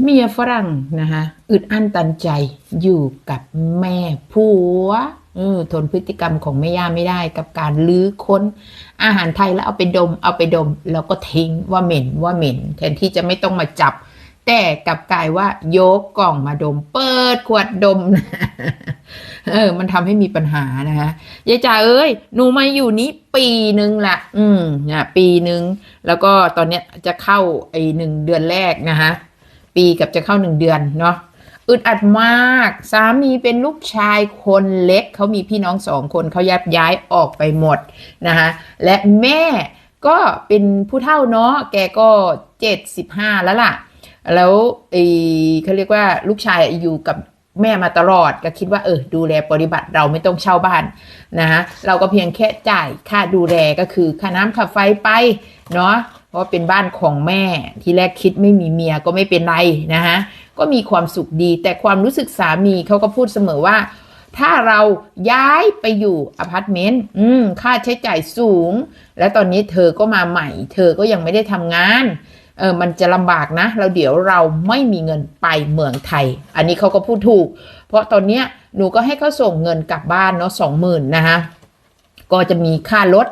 เมียฝรั่งนะคะอึดอั้นตันใจอยู่กับแม่ผัวออทนพฤติกรรมของแม่ย่าไม่ได้กับการลื้อค้นอาหารไทยแล้วเอาไปดม เอาไปดม แล้วก็ทิ้งว่าเหม็นว่าเหม็น แทนที่จะไม่ต้องมาจับ แต่กลับกลายว่ายกกล่องมาดม เปิดขวดดมเออ มันทำให้มีปัญหานะคะยายจ๋าเอ้ยหนูมาอยู่นี้ปีหนึ่งละอืมเนี่ยปีหนึ่งแล้วก็ตอนเนี้ยจะเข้าไอหนึ่งเดือนแรกนะคะ ปีกับจะเข้าหนึ่งเดือนเนาะอึดอัดมาก สามีเป็นลูกชายคนเล็ก เขามีพี่น้องสองคนเขายับย้ายออกไปหมดนะคะและแม่ก็เป็นผู้เฒ่าเนาะแกก็เจ็ดสิบห้าแล้วล่ะ แล้วไอเขาเรียกว่าลูกชายอยู่กับแม่มาตลอดก็คิดว่าเออดูแลปฏิบัติเราไม่ต้องเช่าบ้านนะคะเราก็เพียงแค่จ่ายค่าดูแลก็คือค่าน้ำค่าไฟไปเนาะ ราะเป็นบ้านของแม่ที่แรกคิดไม่มีเมียก็ไม่เป็นไรนะคะก็มีความสุขดี แต่ความรู้สึกสามีเขาก็พูดเสมอว่า ถ้าเราย้ายไปอยู่อพาร์ตเมนต์อืมค่าใช้จ่ายสูง และตอนนี้เธอก็มาใหม่ เธอก็ยังไม่ได้ทำงานเออมันจะลำบากนะเราเดี๋ยวเราไม่มีเงินไปเมืองไทย อันนี้เขาก็พูดถูก เพราะตอนเนี้ยหนูก็ให้เขาส่งเงินกลับบ้านเนาะสองหมื่นนะคะก็จะมีค่ารถ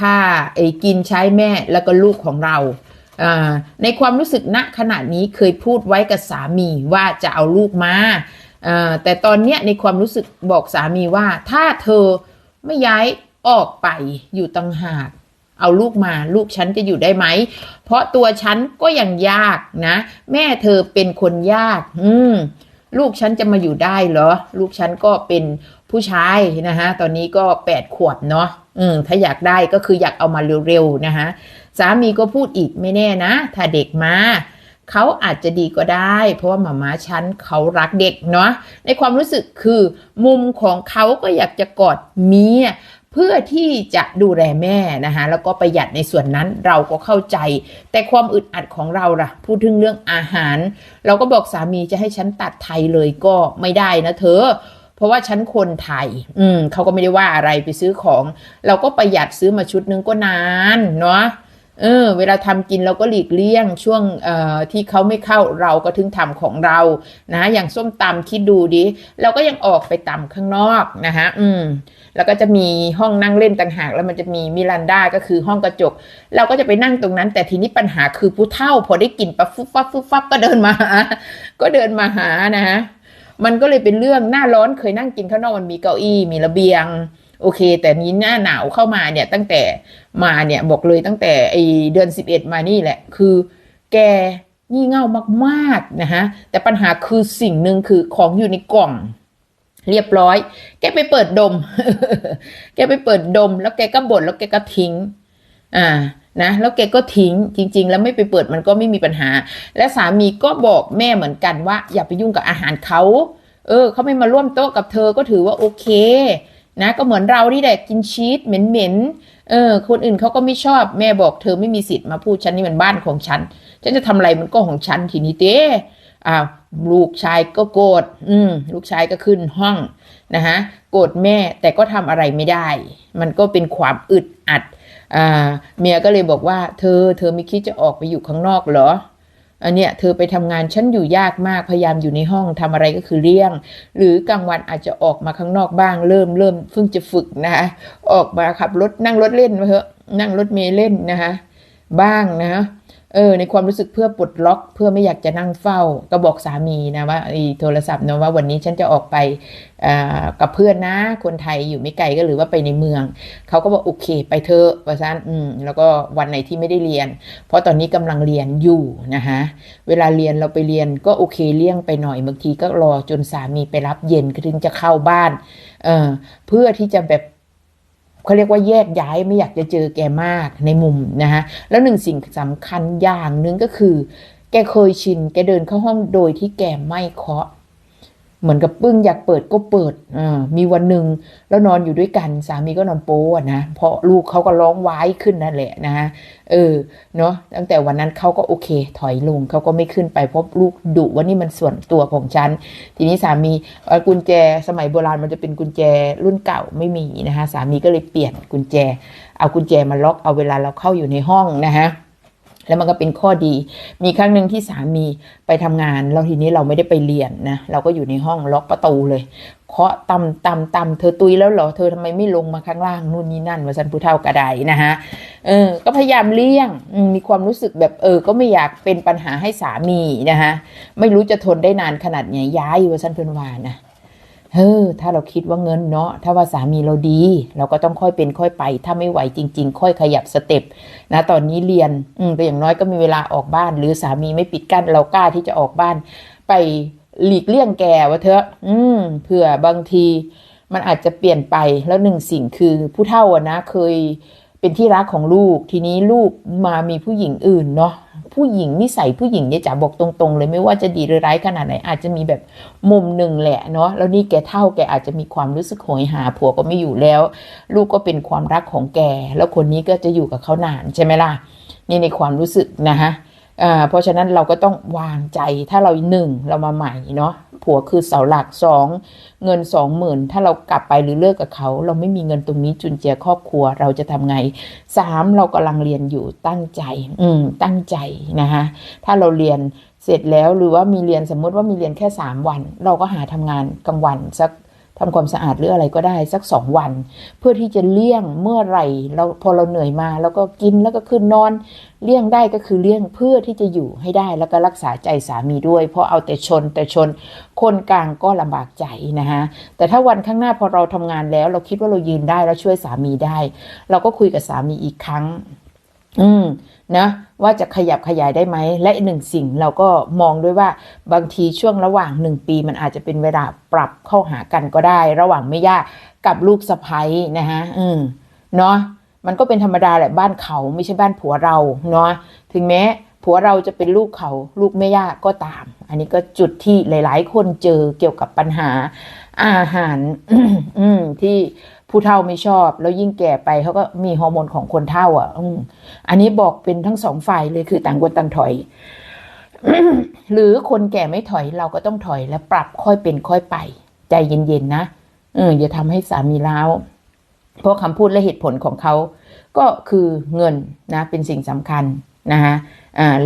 ค่าไอ้กินใช้แม่แล้วก็ลูกของเรา ในความรู้สึกณขณะนี้เคยพูดไว้กับสามีว่าจะเอาลูกมาอ่าแต่ตอนเนี้ยในความรู้สึกบอกสามีว่า ถ้าเธอไม่ย้ายออกไปอยู่ต่างหากเอาลูกมาลูกฉันจะอยู่ได้ไหม เพราะตัวฉันก็ยังยากนะ แม่เธอเป็นคนยาก อืมลูกฉันจะมาอยู่ได้เหรอ ลูกฉันก็เป็นผู้ชายนะฮะ ตอนนี้ก็แปดขวบเนาะ อืมถ้าอยากได้ก็คืออยากเอามาเร็วๆนะฮะสามีก็พูดอีกไม่แน่นะ ถ้าเด็กมาเขาอาจจะดีก็ได้ เพราะว่าหมาม้าฉันเขารักเด็กเนาะในความรู้สึกคือมุมของเขาก็อยากจะกอดเมียเพื่อที่จะดูแลแม่นะคะแล้วก็ประหยัดในส่วนนั้นเราก็เข้าใจ แต่ความอึดอัดของเราล่ะ พูดถึงเรื่องอาหาร เราก็บอกสามีจะให้ฉันตัดไทยเลยก็ไม่ได้นะเธอ เพราะว่าฉันคนไทย อืมเขาก็ไม่ได้ว่าอะไรไปซื้อของ เราก็ประหยัดซื้อมาชุดนึงก็นานเนาะเออเวลาทำกินเราก็หลีกเลี่ยงช่วงเอ่อที่เขาไม่เข้าเราก็ถึงทำของเรานะอย่างส้มตำคิดดูดิเราก็ยังออกไปตำข้างนอกนะฮะอืมแล้วก็จะมีห้องนั่งเล่นต่างหากแล้วมันจะมีมิรันดาก็คือห้องกระจก เราก็จะไปนั่งตรงนั้น แต่ทีนี้ปัญหาคือผู้เฒ่า พอได้กลิ่นปั๊บฟุบฟับฟุบฟับก็เดินมาหาก็เดินมาหานะฮะ มันก็เลยเป็นเรื่องหน้าร้อนเคยนั่งกินข้างนอกมันมีเก้าอี้มีระเบียง โอเค แต่นี้หน้าหนาวเข้ามาเนี่ยตั้งแต่มาเนี่ยบอกเลยตั้งแต่ไอเดือนสิบเอ็ดมานี่แหละ คือ แกงี่เง่ามากๆนะฮะแต่ปัญหาคือสิ่งหนึ่งคือของอยู่ในกล่องเรียบร้อย แกไปเปิดดม แกไปเปิดดม แล้วแกก็บ่นแล้วแกก็ทิ้ง อ่า นะแล้วแกก็ทิ้งจริง ๆ แล้วไม่ไปเปิดมันก็ไม่มีปัญหา และสามีก็บอกแม่เหมือนกันว่า อย่าไปยุ่งกับอาหารเขาเออเขาไม่มาร่วมโต๊ะกับเธอก็ถือว่าโอเคนะก็เหมือนเราที่แหละกินชีสเหม็นๆเออคนอื่นเขาก็ไม่ชอบแม่บอกเธอไม่มีสิทธิ์มาพูดฉันนี่มันบ้านของฉัน ฉันจะทำอะไรมันก็ของฉันทีนี้เต้อ้าวลูกชายก็โกรธอืมลูกชายก็ขึ้นห้องนะฮะโกรธแม่แต่ก็ทำอะไรไม่ได้ มันก็เป็นความอึดอัด อ่าเมียก็เลยบอกว่า เธอ เธอไม่คิดจะออกไปอยู่ข้างนอกเหรออันเนี้ยเธอไปทำงานฉันอยู่ยากมากพยายามอยู่ในห้องทำอะไรก็คือเลี่ยง หรือกลางวันอาจจะออกมาข้างนอกบ้าง เริ่มเริ่มเพิ่งจะฝึกนะคะออกมาขับรถนั่งรถเล่นมาเถอะนั่งรถเมล์เล่นนะคะบ้างนะ เออในความรู้สึกเพื่อปลดล็อก เพื่อไม่อยากจะนั่งเฝ้า ก็บอกสามีนะว่าไอ้โทรศัพท์นะว่าวันนี้ฉันจะออกไปกับเพื่อนนะ คนไทยอยู่ไม่ไกลก็หรือว่าไปในเมือง เขาก็บอกโอเค ไปเถอะว่าซันอืมแล้วก็วันไหนที่ไม่ได้เรียน เพราะตอนนี้กำลังเรียนอยู่นะคะเวลาเรียนเราไปเรียนก็โอเคเลี่ยงไปหน่อยบางทีก็รอจนสามีไปรับเย็นถึงจะเข้าบ้านเออเพื่อที่จะแบบ เขาเรียกว่าแยกย้ายไม่อยากจะเจอแกมากในมุมนะคะแล้วหนึ่งสิ่งสำคัญอย่างหนึ่งก็คือ แกเคยชิน แกเดินเข้าห้องโดยที่แกไม่เคาะ เหมือนกับปึ้งอยากเปิดก็เปิดอ่ามีวันหนึ่งแล้วนอนอยู่ด้วยกันสามีก็นอนโป๊ะนะเพราะลูกเขาก็ร้องว้ายขึ้นนั่นแหละนะฮะเออเนาะตั้งแต่วันนั้นเขาก็โอเค ถอยลงเขาก็ไม่ขึ้นไปเพราะลูกดุว่านี่มันส่วนตัวของฉัน ทีนี้สามีเอ่อกุญแจสมัยโบราณมันจะเป็นกุญแจรุ่นเก่าไม่มีนะคะสามีก็เลยเปลี่ยนกุญแจ เอากุญแจมาล็อกเอาเวลาเราเข้าอยู่ในห้องนะฮะ แล้วมันก็เป็นข้อดี มีครั้งหนึ่งที่สามีไปทำงานแล้วทีนี้เราไม่ได้ไปเรียนนะ เราก็อยู่ในห้องล็อกประตูเลยเคาะตำตำตำเธอตุยแล้วเหรอเธอทำไมไม่ลงมาข้างล่างนู่นนี่นั่นวาสันผู้เท่ากระไดนะฮะเออก็พยายามเลี่ยงมีความรู้สึกแบบเออ ก็ไม่อยากเป็นปัญหาให้สามีนะฮะไม่รู้จะทนได้นานขนาดไหนย้ายวาสันเพื่อนวานะ เฮ้อถ้าเราคิดว่าเงินเนาะถ้าว่าสามีเราดี เราก็ต้องค่อยเป็นค่อยไป ถ้าไม่ไหวจริง ๆ ค่อยขยับสเต็ปนะตอนนี้เรียนอืมแต่อย่างน้อยก็มีเวลาออกบ้าน หรือสามีไม่ปิดกั้นเรากล้าที่จะออกบ้าน ไปหลีกเลี่ยงแกว่าเถอะ อืมเผื่อบางที มันอาจจะเปลี่ยนไปแล้วหนึ่งสิ่งคือผู้เฒ่าอะนะเคยเป็นที่รักของลูก ทีนี้ลูกมามีผู้หญิงอื่นเนาะ ผู้หญิงนิสัยผู้หญิงเนี่ยจ๋าบอกตรงๆ เลยไม่ว่าจะดีหรือร้ายขนาดไหนอาจจะมีแบบมุมหนึ่งแหละเนาะแล้วนี่แกเท่าแกอาจจะมีความรู้สึกโหยหาผัวก็ไม่อยู่แล้ว ลูกก็เป็นความรักของแก แล้วคนนี้ก็จะอยู่กับเขานานใช่ไหมล่ะนี่ในความรู้สึกนะฮะ เพราะฉะนั้นเราก็ต้องวางใจถ้าเราหนึ่งเรามาใหม่เนาะผัวคือเสาหลักสองเงินสองหมื่นถ้าเรากลับไปหรือเลิกกับเขา เราไม่มีเงินตรงนี้จุนเจือครอบครัวเราจะทำไงสามเรากำลังเรียนอยู่ตั้งใจ อืมตั้งใจนะคะถ้าเราเรียนเสร็จแล้วหรือว่ามีเรียนสมมุติว่ามีเรียนแค่สามวัน เราก็หาทำงานกลางวันสัก ทำความสะอาดหรืออะไรก็ได้สักสองวัน เพื่อที่จะเลี่ยงเมื่อไหร่เราพอเราเหนื่อยมาแล้วก็กินแล้วก็ขึ้นนอน เลี่ยงได้ก็คือเลี่ยงเพื่อที่จะอยู่ให้ได้แล้วก็รักษาใจสามีด้วย เพราะเอาแต่ชนแต่ชนคนกลางก็ลำบากใจนะฮะแต่ถ้าวันข้างหน้าพอเราทำงานแล้ว เราคิดว่าเรายืนได้แล้วช่วยสามีได้ เราก็คุยกับสามีอีกครั้ง อืมนะว่าจะขยับขยายได้ไหม และหนึ่งสิ่งเราก็มองด้วยว่าบางทีช่วงระหว่างหนึ่งปี มันอาจจะเป็นเวลาปรับเข้าหากันก็ได้ ระหว่างไม่ยากกับลูกสะใภ้นะฮะอืมเนาะมันก็เป็นธรรมดาแหละบ้านเขาไม่ใช่บ้านผัวเราเนาะถึงแม้ ผัวเราจะเป็นลูกเขาลูกไม่ยากก็ตาม อันนี้ก็จุดที่หลาย ๆ คนเจอเกี่ยวกับปัญหาอาหารที่ผู้เฒ่าไม่ชอบ แล้วยิ่งแก่ไปเขาก็มีฮอร์โมนของคนเฒ่า อะอ,อันนี้บอกเป็นทั้งสองฝ่ายเลยคือต่างคนต่างถอย หรือคนแก่ไม่ถอยเราก็ต้องถอยและปรับค่อยเป็นค่อยไป ใจเย็นๆนะเอออย่าทำให้สามีร้าวเพราะคำพูดและเหตุผลของเขาก็คือเงินนะ เป็นสิ่งสำคัญ นะคะ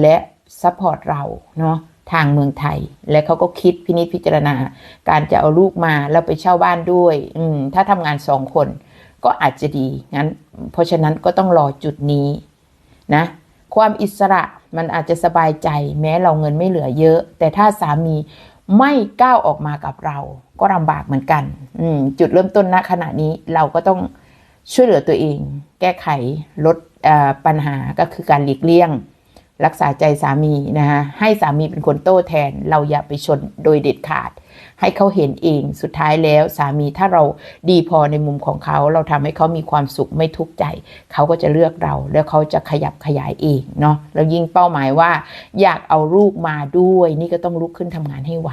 และซัพพอร์ตเราเนาะทางเมืองไทย และเขาก็คิดพินิจพิจารณา การจะเอาลูกมาแล้วไปเช่าบ้านด้วยอืถ้าทำงานสองคนก็อาจจะดีงั้น เพราะฉะนั้นก็ต้องรอจุดนี้นะความอิสระมันอาจจะสบายใจ แม้เราเงินไม่เหลือเยอะ แต่ถ้าสามีไม่ก้าวออกมากับเรา ก็ลำบากเหมือนกัน จุดเริ่มต้นณขณะนี้เราก็ต้องช่วยเหลือตัวเอง แก้ไขลด ปัญหาก็คือการหลีกเลี่ยง รักษาใจสามีนะคะให้สามีเป็นคนโต้แทน เราอย่าไปชนโดยเด็ดขาด ให้เขาเห็นเองสุดท้ายแล้วสามีถ้าเราดีพอในมุมของเขา เราทำให้เขามีความสุขไม่ทุกข์ใจ เขาก็จะเลือกเรา แล้วเขาจะขยับขยายเองเนาะแล้วยิ่งเป้าหมายว่า อยากเอาลูกมาด้วย นี่ก็ต้องลุกขึ้นทำงานให้ไว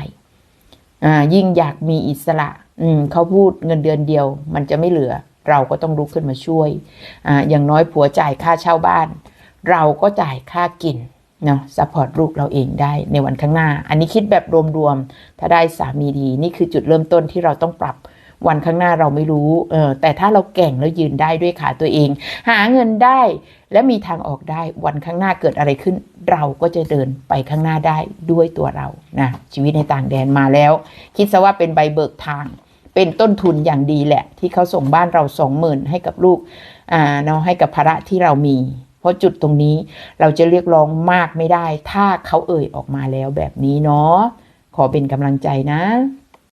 อ่ายิ่งอยากมีอิสระ อืมเขาพูดเงินเดือนเดียว มันจะไม่เหลือ เราก็ต้องลุกขึ้นมาช่วยออย่างน้อยผัวจ่ายค่าเช่าบ้าน เราก็จ่ายค่ากินเนาะซัพพอร์ตลูกเราเองได้ในวันข้างหน้า อันนี้คิดแบบรวมๆ ถ้าได้สามีดีนี่คือจุดเริ่มต้นที่เราต้องปรับวันข้างหน้าเราไม่รู้เออแต่ถ้าเราเก่งแล้วยืนได้ด้วยขาตัวเอง หาเงินได้ และมีทางออกได้วันข้างหน้าเกิดอะไรขึ้น เราก็จะเดินไปข้างหน้าได้ด้วยตัวเรานะชีวิตในต่างแดนมาแล้ว คิดซะว่าเป็นใบเบิกทาง เป็นต้นทุนอย่างดีแหละ ที่เขาส่งบ้านเราสองหมื่นให้กับลูกอ่าเนาะให้กับภาระที่เรามี เพราะจุดตรงนี้เราจะเรียกร้องมากไม่ได้ ถ้าเขาเอ่ยออกมาแล้วแบบนี้เนาะขอเป็นกำลังใจนะ